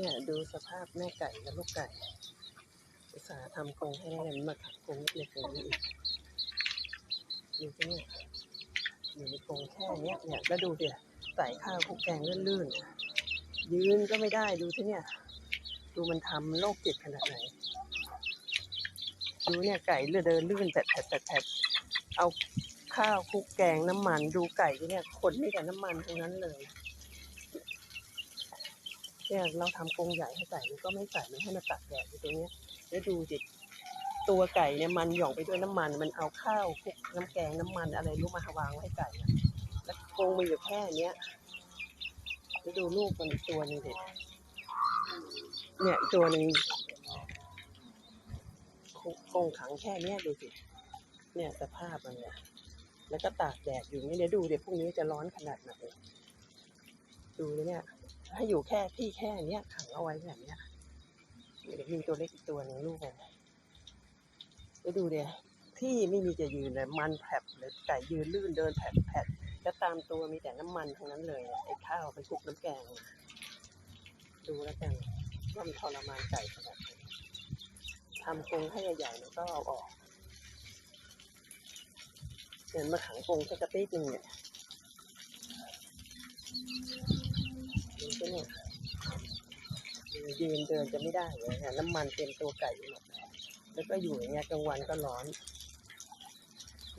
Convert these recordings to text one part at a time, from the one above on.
เนี่ยดูสภาพแม่ไก่กับลูกไก่อุตสาห์ทำกรงให้ได้เลยมาขังกรงเล็กๆอย่างนี้อีกดูสิเนี่ยอยู่ในกรงแค่เนี้ยเนี่ยแล้วดูสิใส่ข้าวคลุกแกงลื่นๆยืนก็ไม่ได้ดูสิเนี่ย ดูมันทำโรคจิตขนาดไหนดูเนี่ยไก่เลือเดินลื่นแผดแผดแผดเอาข้าวคลุกแกงน้ำมัน ดูไก่ที่เนี่ยคนไม่แต่น้ำมันทั้งนั้นเลย เนี่ยเราทำกรงใหญ่ให้ไก่มันก็ไม่ใส่มันให้มาตักแดดอยู่ตรงเนี้ยแล้วดูสิตัวไก่เนี่ยมันหย่องไปด้วยน้ำมัน มันเอาข้าวคลุกน้ำแกงน้ำมันอะไรรู้มาวางไว้ให้ไก่อะแล้วกรงมันอยู่แค่เนี้ยแล้วดูลูกมันอีกตัวหนึงเด็ดเนี่ยอีกตัวหนึ่งกรงขังแค่เนี้ยดูสิเนี่ยสภาพมันเนี่ยแล้วก็ตากแดดอยู่นี่เดี๋ยวดูเดี๋ยวพรุ่งนี้จะร้อนขนาดไหนดูเนี่ย ถ้าอยู่แค่ที่แค่เนี้ยขังเอาไว้แบบเนี้ยเดี๋ยวมีตัวเล็กอีกตัวหนึ่งลูกมันไปดูเดี๋ยที่ไม่มีจะยืนเลยมันแผลบเลยไก่ยืนลื่นเดินแผลบแผลบแล้วตามตัวมีแต่น้ำมันทั้งนั้นเลยไอ้ข้าวไปคลุกน้ำแกง ดูแล้วกันว่ามันทรมานไก่ขนาดไหนทำกรงให้ใหญ่ๆแล้วก็เอาออกเดินมาขังกรงสักกระติดนึงเนี่ย ดูสิเนี่ยยืนเดินจะไม่ได้เลยเนี่ยน้ำมันเต็มตัวไก่ไปหมดแล้วก็อยู่อย่างเงี้ยกลางวันก็ร้อน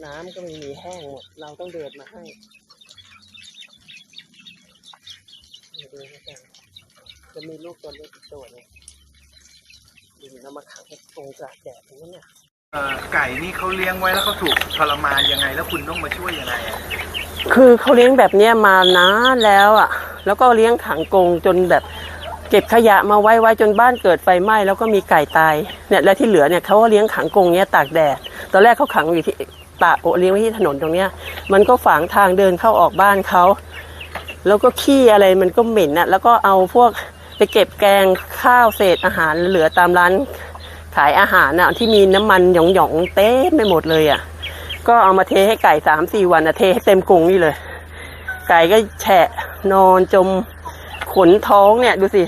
น้ำก็ไม่มีแห้งหมด เราต้องเดินมาให้นี่ดูแล้วกันจะมีลูกตัวเล็กอีกตัวหนึงดูเรามาขังให้ตรงกลางแดดอย่างนี้เนี่ยเอ่อไก่นี่เขาเลี้ยงไว้แล้วเขาถูกทรมานยังไงแล้วคุณต้องมาช่วยยังไงอะคือเขาเลี้ยงแบบเนี้ยมานานแล้วอะ แล้วก็เลี้ยงขังกงจนแบบเก็บขยะมาไว้ไว้จนบ้านเกิดไฟไหม้แล้วก็มีไก่ตายเนี่ยและที่เหลือเนี่ยเขาก็เลี้ยงขังกงเนี้ยตากแดดตอนแรกเขาขังอยู่ที่ตาโอเลี้ยงไว้ที่ถนนตรงเนี้ย มันก็ฝังทางเดินเข้าออกบ้านเขาแล้วก็ขี้อะไรมันก็เหม็นน่ะแล้วก็เอาพวกไปเก็บแกงข้าวเศษอาหารเหลือตามร้านขายอาหารน่ะที่มีน้ำมันหยองๆเต็มไปหมดเลยอะ ก็เอามาเทให้ไก่สามสี่วันนะเทให้เต็มกรงนี่เลย ไก่ก็แฉะ นอนจมขนท้องเนี่ย ดูสิ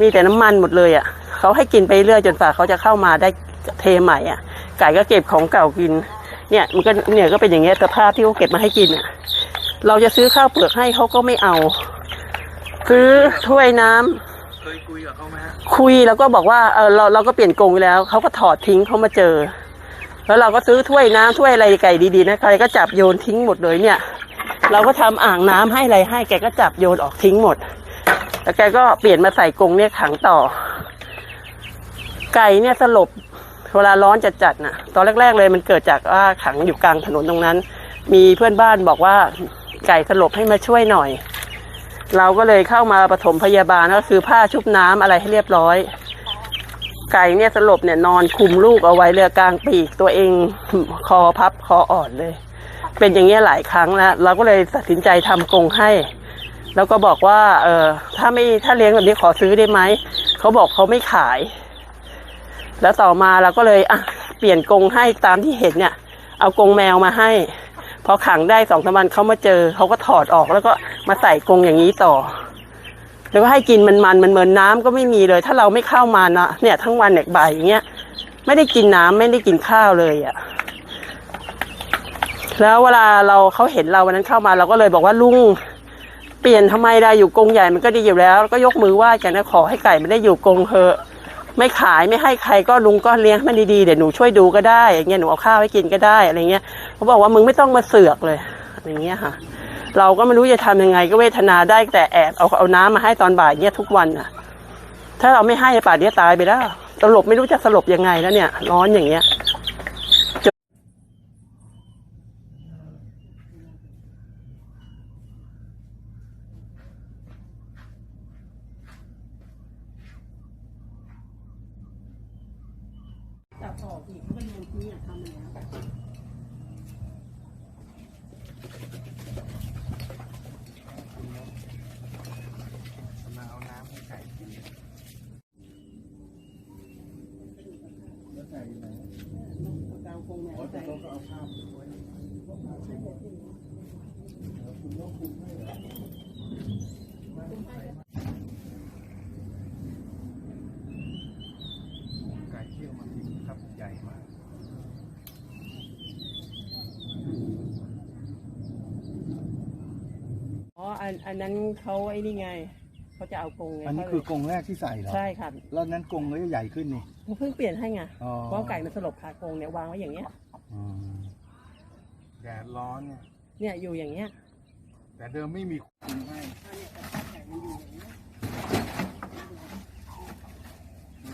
มีแต่น้ำมันหมดเลยอะ่ะเขาให้กินไปเรื่อยจนฝ่าเขาจะเข้ามาได้เทใหม่อะ่ะ ไก่ก็เก็บของเก่ากิน เนี่ยมันก็เนี่ยก็เป็นอย่างเงี้ยสภาพที่เขาเก็บมาให้กินอะ่ะ เราจะซื้อข้าวเปลือกให้เขาก็ไม่เอา ซื้อถ้วยน้ำเคยคุยกับเขาไหมฮะคุยแล้วก็บอกว่าเออเราเราก็เปลี่ยนกรงไปแล้วเขาก็ถอดทิ้งเขามาเจอ แล้วเราก็ซื้อถ้วยน้ำถ้วยอะไรไก่ดีๆนะใครก็จับโยนทิ้งหมดเลยเนี่ย เราก็ทำอ่างน้ำให้อะไรให้ แกก็จับโยนออกทิ้งหมด แล้วแกก็เปลี่ยนมาใส่กรงเนี่ยขังต่อ ไก่เนี่ยสลบเวลาร้อนจัดๆน่ะ ตอนแรก ๆ เลยมันเกิดจากว่าขังอยู่กลางถนนตรงนั้น มีเพื่อนบ้านบอกว่าไก่สลบให้มาช่วยหน่อย เราก็เลยเข้ามาปฐมพยาบาลก็คือผ้าชุบน้ำอะไรให้เรียบร้อย ไก่เนี่ยสลบเนี่ยนอนคุมลูกเอาไว้เลยกลางปีกตัวเองคอพับคออ่อนเลย เป็นอย่างเงี้ยหลายครั้งแล้วเราก็เลยตัดสินใจทำกรงให้ แล้วก็บอกว่า เออถ้าไม่ถ้าเลี้ยงแบบนี้ขอซื้อได้ไหมเขาบอกเขาไม่ขาย แล้วต่อมาเราก็เลยอะเปลี่ยนกรงให้ตามที่เห็นเนี่ย เอากรงแมวมาให้พอขังได้สองสามวันเขามาเจอเขาก็ถอดออกแล้วก็มาใส่กรงอย่างนี้ต่อ แล้วก็ให้กินมันมันมันเหมือนน้ำก็ไม่มีเลย ถ้าเราไม่เข้ามานะเนี่ยทั้งวันเนี่ยบ่ายอย่างเงี้ย ไม่ได้กินน้ำไม่ได้กินข้าวเลยอะ่ะ แล้วเวลาเราเขาเห็นเราวันนั้นเข้ามาเราก็เลยบอกว่าลุงเปลี่ยนทำไมได้อยู่กรงใหญ่มันก็ดีอยู่แล้ว ก็ยกมือไหว้กันนะขอให้ไก่ไม่ได้อยู่กรงเถอะไม่ขายไม่ให้ใครก็ลุงก็เลี้ยงให้มันดีๆเดี๋ยวหนูช่วยดูก็ได้อย่างเงี้ยหนูเอาข้าวให้กินก็ได้อะไรเงี้ยเขาบอกว่ามึงไม่ต้องมาเสือกเลยอย่างเงี้ยค่ะ เราก็ไม่รู้จะทำยังไงก็เวทนาได้แต่แอบเอาเอาน้ำมาให้ตอนบ่ายเนี่ยทุกวันน่ะ ถ้าเราไม่ให้ป่านนี้ตายไปแล้วสลบไม่รู้จะสลบยังไงแล้วเนี่ย ร้อนอย่างเงี้ย จับออกอีกก็โยนทิ้งอะทำแล้วมาเอาน้ำให้ไก่กินแล้วไก่อยู่ไหนกาคงแมอ๋อแต่เขาก็เอาผ้าผูกไว้แล้วคุณต้องคุมให้เหรอ อันอันนั้นเขาไอ้นี่ไงเขาจะเอากรงไงอันนี้เขาคือกรงแรกที่ใส่เหรอใช่ค่ะแล้วนั้นกรงก็จะใหญ่ขึ้นนี่เขาเพิ่งเปลี่ยนให้ไงอ๋อเพราะไก่มันสลบคากรงเนี่ยวางไว้อย่างเงี้ย อืมแดดร้อนเนี่ย เนี่ยอยู่อย่างเงี้ยแต่เดิมไม่มีคุมให้อื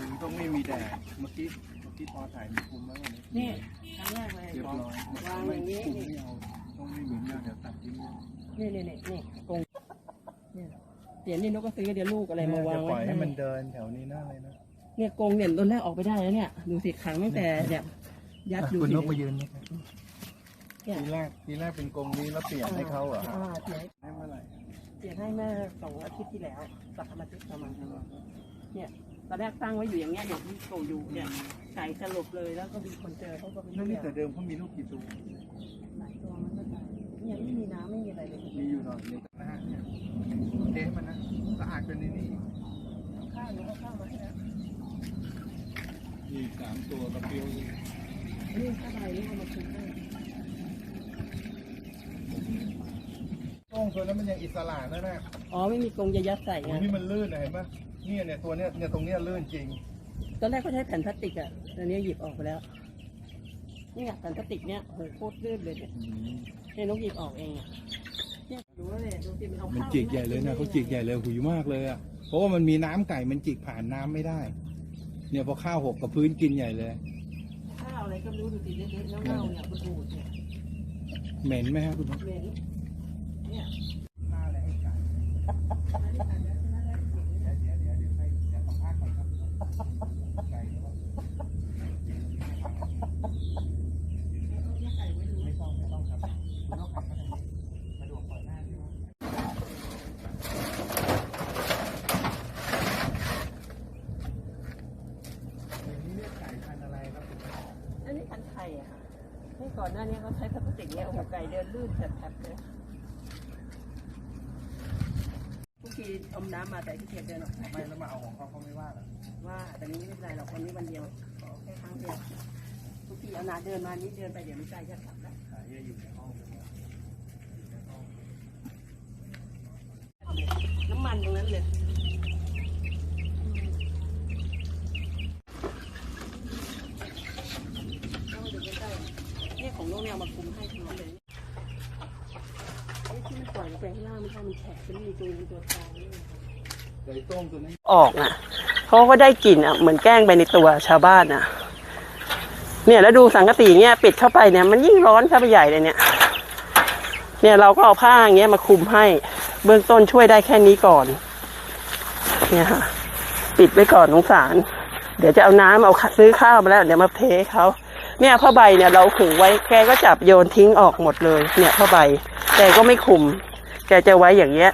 มต้องไม่มีแดด เมื่อกี้ เมื่อกี้พอถ่ายมีคุมแล้ววันนี้นี่ครั้งแรกเลย เรียบร้อยวางไม่อย่างนี้คุมไม่เอาต้องไม่เหมื นี่นี่นี่นี่กรงเนี่ยเดี๋ยวนี่นกก็ซื้อเดี๋ยวลูกอะไรมาวางจะปไว้ล่อยให้ให้มันเดินแถวนี้น่าเลยนะเนี่ยกรงเนี่ยตอนแรกออกไปได้แล้วเนี่ยดูสิขังตั้งแต่เนี่ยยัดอยู่คุณสินกไปยืนนี่ครับเนี่ยทีแรกทีแรกเป็นกรงนี้แล้วเปลี่ยนให้เขาเหรอฮะอ่าเปลี่ยนให้เมื่อไหร่เปลี่ยนให้เมื่อสองอาทิตย์ที่แล้วสักอาทิตย์ประมาณนั้นเนี่ยตอนแรกตั้งไว้อยู่อย่างเงี้ยอย่างที่โกอยู่เนี่ยไก่สลบเลยแล้วก็มีคนเจอเขาก็ไปนั่นเรีนี่ยกแต่เดิมเขามีลูกกี่ตัวหลายตัวมันก็ตา ยเนี่ยไม่มีน้ำไม่มีอะไรเลยมีอยู่หน่อยนึงนะฮะเนี่ยเทให้มันนะสะอาดเป็นในนี้ข้าวเนี่ยเอาข้าวมาให้แล้วมีสามตัวกระเปียวอยู่นี่ข้าวใบนี่เอามาคุมให้โต้งตัวนั้นมันยังอิสระนะน่ะอ๋อไม่มีกรงจะยัดใส่โอ้ไงยนี่มันลื่นนะเห็นปะเนี่ยเนี่ยตัวเนี้ยเนี่ยตรงเนี้ยลื่นจริงตอนแรกเขาใช้แผ่นพลาสติกอะตอนนี้หยิบออกไปแล้วนี่ไงแผ่นพลาสติกเนี่ยโหโคตรลื่นเลยเนี่ย เนี่ยนกหยิบออกเองอะเนี่ยดูแล้วเลยดูสิมันเอามันข้าวจิกใหญ่เลยนะเขาจิกใหญ่เลยหุยมากเลยอะเพราะว่ามันมีน้ำไก่มันจิกผ่านน้ำไม่ได้ เนี่ยพอข้าวหกกับพื้นกินใหญ่เลย ข้าวอะไรก็ไม่รู้ดูสิเล็กๆเน่าๆเนี่ยคุณอูดเนี่ยเหม็นไหมครับคุณนกเหม็นเนี่ยหน้าอะไรให้ไก่เดี๋ยวเดี๋ยวเดี๋ยวเดี๋ยวให้เดี๋ยวสัมภาษณ์ก่อนครับไก่หรือว่าไม่ต้องไม่ต้องครับคุณนกขับมาเลยสะดวกเปิดหน้าใช่ไหมอย่างนี้เรียกไก่พันธุ์อะไรครับคุณนก อันนี้พันธุ์ ไทยอะค่ะนี่ก่อนหน้านี้เขาใช้พลาสติกเนี่ยโอ้โหไก่เดินลื่นแผลบๆเลยทุกทีอมน้ำมาแต่ที่เกียจเดินออกไปไม่แล้วมาเอาของเขาเขาไม่ว่าเหรอว่าแต่นี้ไม่เป็นไรหรอกวันนี้วันเดียวขอแค่ครั้งเดียวทุกทีเอานาเดินมานี้เดินไปเดี๋ยวไม่ใจจะกลับแล้วขายเยอะอยู่ในห้องเลยนะอยู่ในห้องน้ำมันตรงนั้นเลยเอามาดูใกล้ๆเนี่ย ของน้องแนวมาคุมให้ทั้งนั้นเลยที่มันปล่อยลงไปข้างล่างไม่ใช่มันแฉะเป็นมีตัวเงินตัวทองนี่ไก่ต้มตัวนี้ออกอะเขาก็ได้กลิ่นอะเหมือนแกล้งไปในตัวชาวบ้านอะ เนี่ยแล้วดูสังกะสีเนี่ยปิดเข้าไปเนี่ยมันยิ่งร้อนเข้าไปใหญ่เลยเนี่ย เนี่ยเราก็เอาผ้าอย่างเงี้ยมาคลุมให้เบื้องต้นช่วยได้แค่นี้ก่อน เนี่ยค่ะ ปิดไว้ก่อนสงสาร เดี๋ยวจะเอาน้ำเอาซื้อข้าวมาแล้ว เดี๋ยวมาเทเขา เนี่ยผ้าใบเนี่ยเราขึงไว้แกก็จับโยนทิ้งออกหมดเลย เนี่ยผ้าใบแกก็ไม่คุม แกจะไว้อย่างเงี้ย